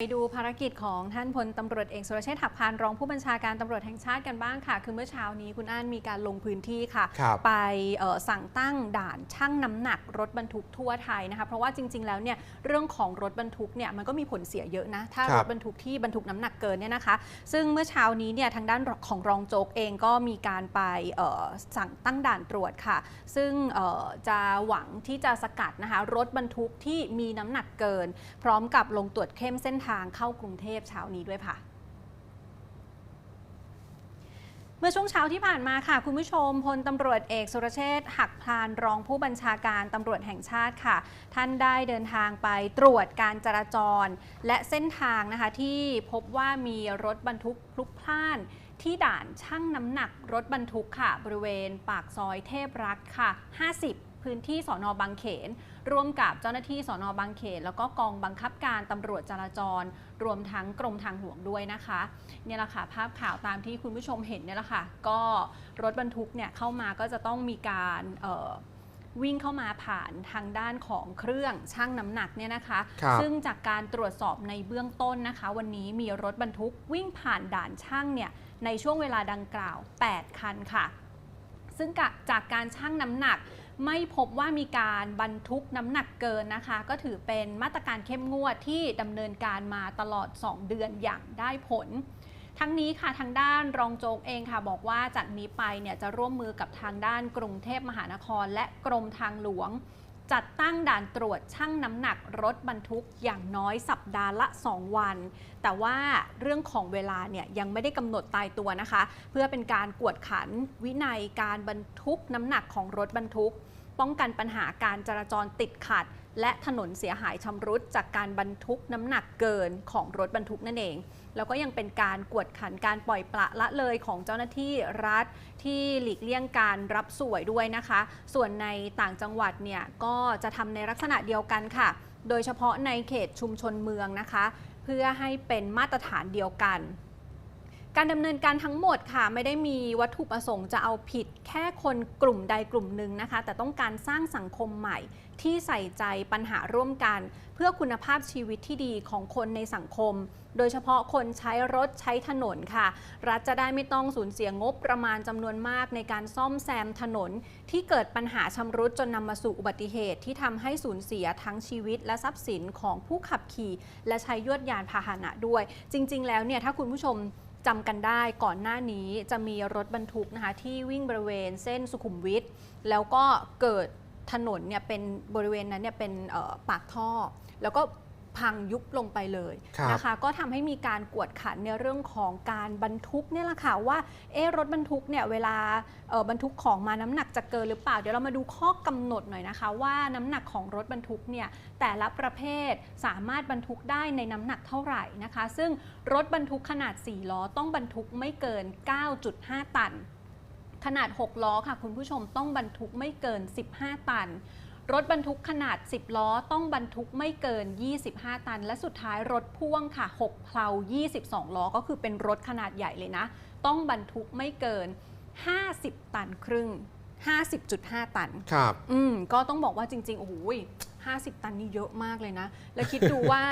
ไปดูภารกิจของท่านพลตำรวจเอกสุรเชษฐ์หักพานรองผู้บัญชาการตำรวจแห่งชาติกันบ้างค่ะ คือเมื่อเช้านี้คุณอ้านมีการลงพื้นที่ค่ะครับไปเอ่อสั่งตั้งด่านช่างน้ำหนักรถบรรทุกทั่วไทยนะคะเพราะว่าจริง ๆ แล้วเนี่ยเรื่องของรถบรรทุกเนี่ยมันก็มีผลเสียเยอะนะถ้าครัรบถบรรทุกที่บรรทุกน้ำหนักเกินเนี่ยนะคะ ซึ่งเมื่อเช้านี้เนี่ยทางด้านของรองโจ๊กเองก็มีการไปเอ่อสั่งตั้งด่านตรวจค่ะ ซึ่งเอ่อจะหวังที่จะสกัดนะคะรถบรรทุกที่มีน้ำหนักเกิน พร้อมกับลงตรวจเข้มเส้นทางเข้ากรุงเทพเช้านี้ด้วยค่ะเมื่อช่วงเช้าที่ผ่านมาค่ะ คุณผู้ชมพลตำรวจเอกสุรเชษฐ์หักพลานรองผู้บัญชาการตำรวจแห่งชาติค่ะ ท่านได้เดินทางไปตรวจการจราจร และเส้นทางนะคะที่พบว่ามีรถบรรทุกพลุกพล่าน ที่ด่านช่างน้ำหนักรถบรรทุกค่ะ บริเวณปากซอยเทพรักษ์ค่ะ 50 พื้นที่สอนอบางเขน ร่วมกับเจ้าหน้าที่สอนอบางเขน แล้วก็กองบังคับการตำรวจจราจร รวมทั้งกรมทางหลวงด้วยนะคะเนี่ยแหละค่ะภาพข่าวตามที่คุณผู้ชมเห็นเนี่ยแหละค่ะก็รถบรรทุกเนี่ยเข้ามาก็จะต้องมีการเอ่อวิ่งเข้ามาผ่านทางด้านของเครื่องชั่งน้ำหนักเนี่ยนะคะครับซึ่งจากการตรวจสอบในเบื้องต้นนะคะ วันนี้มีรถบรรทุกวิ่งผ่านด่านช่างเนี่ยในช่วงเวลาดังกล่าว 8 คันค่ะ ซึ่งกะจากการชั่งน้ำหนัก ไม่พบว่ามีการบรรทุกน้ำหนักเกินนะคะ ก็ถือเป็นมาตรการเข้มงวดที่ดำเนินการมาตลอด 2 เดือนอย่างได้ผลทั้งนี้ค่ะทางด้านรองโจ๊กเองค่ะบอกว่าจากนี้ไปเนี่ยจะร่วมมือกับทางด้านกรุงเทพมหานคร และกรมทางหลวง จัดตั้งด่านตรวจชั่งน้ำหนักรถบรรทุกอย่างน้อยสัปดาห์ละ 2 วัน แต่ว่าเรื่องของเวลาเนี่ยยังไม่ได้กำหนดตายตัวนะคะ เพื่อเป็นการกวดขันวินัยการบรรทุกน้ำหนักของรถบรรทุก ป้องกันปัญหาการจราจรติดขัด และถนนเสียหายชำรุดจากการบรรทุกน้ำหนักเกินของรถบรรทุกนั่นเอง แล้วก็ยังเป็นการกวดขันการปล่อยปละละเลยของเจ้าหน้าที่รัฐที่หลีกเลี่ยงการรับสวยด้วยนะคะ ส่วนในต่างจังหวัดเนี่ยก็จะทำในลักษณะเดียวกันค่ะ โดยเฉพาะในเขตชุมชนเมืองนะคะ เพื่อให้เป็นมาตรฐานเดียวกัน การดำเนินการทั้งหมดค่ะ ไม่ได้มีวัตถุประสงค์จะเอาผิด แค่คนกลุ่มใดกลุ่มหนึ่งนะคะ แต่ต้องการสร้างสังคมใหม่ที่ใส่ใจปัญหาร่วมกัน เพื่อคุณภาพชีวิตที่ดีของคนในสังคม โดยเฉพาะคนใช้รถใช้ถนนค่ะ รัฐจะได้ไม่ต้องสูญเสียงบประมาณจำนวนมากในการซ่อมแซมถนน ที่เกิดปัญหาชำรุดจนนำมาสู่อุบัติเหตุที่ทำให้สูญเสียทั้งชีวิต และทรัพย์สินของผู้ขับขี่ และใช้ยวดยานพาหนะด้วย จริง ๆ แล้วเนี่ยถ้าคุณผู้ชม จำกันได้ก่อนหน้านี้จะมีรถบรรทุกนะคะที่วิ่งบริเวณเส้นสุขุมวิทแล้วก็เกิดถนนเนี่ยเป็นบริเวณนั้นเนี่ยเป็นปากท่อ แล้วก็ พังยุบลงไปเลยครับนะคะ ก็ทำให้มีการกวดขันในเรื่องของการบรรทุกเนี่ยแหละค่ะว่าเอ๊ะรถบรรทุกเนี่ยเวลาเอ่อบรรทุกของมาน้ำหนักจะเกินหรือเปล่า เดี๋ยวเรามาดูข้อกำหนดหน่อยนะคะ ว่าน้ำหนักของรถบรรทุกเนี่ยแต่ละประเภทสามารถบรรทุกได้ในน้ำหนักเท่าไหร่นะคะ ซึ่งรถบรรทุกขนาด 4 ล้อต้องบรรทุกไม่เกิน 9.5 ตัน ขนาด 6 ล้อค่ะคุณผู้ชมต้องบรรทุกไม่เกิน 15 ตัน รถบรรทุกขนาด 10 ล้อ ต้องบรรทุกไม่เกิน 25 ตัน และสุดท้ายรถพ่วงค่ะ 6 เพลา 22 ล้อ ก็คือเป็นรถขนาดใหญ่เลยนะ ต้องบรรทุกไม่เกิน 50 ตันครึ่ง 50.5 ตัน ครับ อืม ก็ต้องบอกว่าจริง ๆ โอ้โห 50 ตันนี่เยอะมากเลยนะ แล้วคิดดูว่า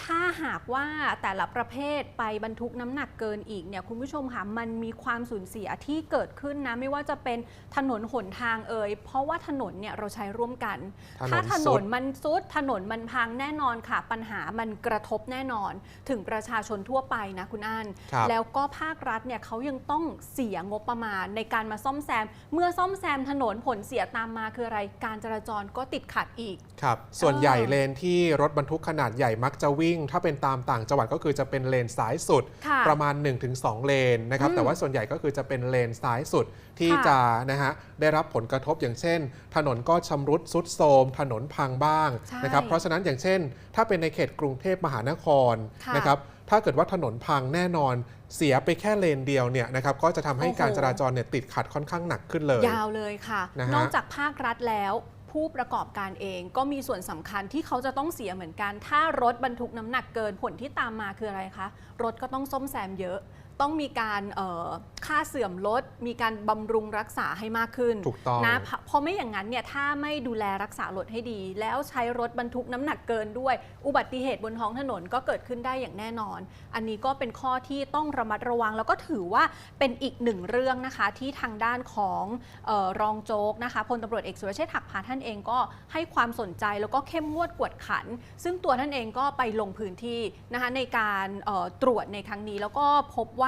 ถ้าหากว่าแต่ละประเภทไปบรรทุกน้ำหนักเกินอีกเนี่ยคุณผู้ชมค่ะมันมีความสูญเสียที่เกิดขึ้นนะ ไม่ว่าจะเป็นถนนหนทางเอ่ยเพราะว่าถนนเนี่ยเราใช้ร่วมกันถนนถ้าถนสุนดมันซุดถนนมันพังแน่นอนค่ะ ปัญหามันกระทบแน่นอน ถึงประชาชนทั่วไปนะคุณอันครับแล้วก็ภาครัฐเนี่ยเขายังต้องเสียงบประมาณในการมาซ่อมแซม เมื่อซ่อมแซมถนนผลเสียตามมาคืออะไรการจราจรก็ติดขัดอีกครับ ส่วนเออใหญ่เลนที่รถบรรทุกขนาดใหญ่มักจะวิ่ง ถ้าเป็นตามต่างจังหวัดก็คือจะเป็นเลนซ้ายสุด ค่ะประมาณ 1-2 เลนนะครับอืมแต่ว่าส่วนใหญ่ก็คือจะเป็นเลนซ้ายสุดที่ค่ะจะนะฮะได้รับผลกระทบอย่างเช่น ถนนก็ชำรุดซุดโทรมถนนพังบ้างใช่นะครับ เพราะฉะนั้นอย่างเช่น ถ้าเป็นในเขตกรุงเทพมหานครค่ะนะครับ ถ้าเกิดว่าถนนพังแน่นอน เสียไปแค่เลนเดียวเนี่ยนะครับก็จะทำให้โอ้โหการจราจรเนี่ยติดขัดค่อนข้างหนักขึ้นเลย ยาวเลยค่ะ นะฮะนอกจากภาครัฐแล้ว ผู้ประกอบการเองก็มีส่วนสำคัญที่เขาจะต้องเสียเหมือนกัน ถ้ารถบรรทุกน้ำหนักเกินผลที่ตามมาคืออะไรคะ รถก็ต้องซ่อมแซมเยอะ ต้องมีการเอ่อค่าเสื่อมลด มีการบำรุงรักษาให้มากขึ้นถูกต้องนะเพราะเพราะไม่อย่างนั้นเนี่ยถ้าไม่ดูแลรักษารถให้ดี แล้วใช้รถบรรทุกน้ำหนักเกินด้วย อุบัติเหตุบนท้องถนนก็เกิดขึ้นได้อย่างแน่นอน อันนี้ก็เป็นข้อที่ต้องระมัดระวัง แล้วก็ถือว่าเป็นอีกหนึ่งเรื่องนะคะที่ทางด้านของเออรองโจ๊กนะคะพลตำรวจเอกสุรเชษฐ์หักพานท่านเองก็ให้ความสนใจแล้วก็เข้มงวดกวดขัน ซึ่งตัวท่านเองก็ไปลงพื้นที่นะคะในการเอ่อตรวจในครั้งนี้แล้วก็พบว่า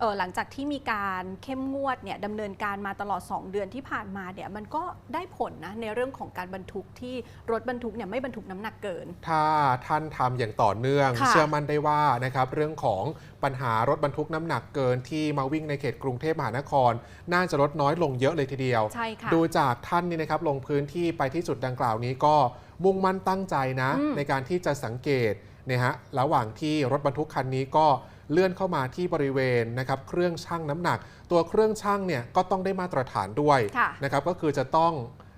เอ่อหลังจากที่มีการเข้มงวดเนี่ยดำเนินการมาตลอด 2 เดือนที่ผ่านมาเนี่ยมันก็ได้ผลนะในเรื่องของการบรรทุกที่รถบรรทุกเนี่ยไม่บรรทุกน้ำหนักเกิน ถ้าท่านทำอย่างต่อเนื่องค่ะเชื่อมั่นได้ว่านะครับเรื่องของปัญหารถบรรทุกน้ำหนักเกินที่มาวิ่งในเขตกรุงเทพมหานคร น่าจะลดน้อยลงเยอะเลยทีเดียวใช่ค่ะดูจากท่านนี่นะครับลงพื้นที่ไปที่จุดดังกล่าวนี้ก็มุ่งมั่นตั้งใจนะอืมในการที่จะสังเกตเนี่ยฮะระหว่างที่รถบรรทุกคันนี้ก็ เลื่อนเข้ามาที่บริเวณนะครับเครื่องชั่งน้ำหนัก ตัวเครื่องชั่งเนี่ยก็ต้องได้มาตรฐานด้วยค่ะนะครับก็คือจะต้อง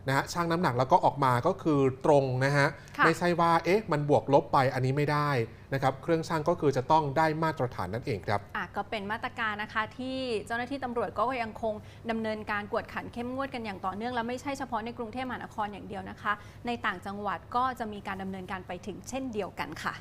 นะฮะชั่งน้ำหนักแล้วก็ออกมาก็คือตรงนะฮะค่ะไม่ใช่ว่าเอ๊ะมันบวกลบไปอันนี้ไม่ได้นะครับเครื่องชั่งก็คือจะต้องได้มาตรฐานนั่นเองครับอะก็เป็นมาตรการนะคะที่เจ้าหน้าที่ตำรวจก็ยังคงดำเนินการกวดขันเข้มงวดกันอย่างต่อเนื่องและไม่ใช่เฉพาะในกรุงเทพมหานครอย่างเดียวนะคะ ในต่างจังหวัดก็จะมีการดำเนินการไปถึงเช่นเดียวกันค่ะ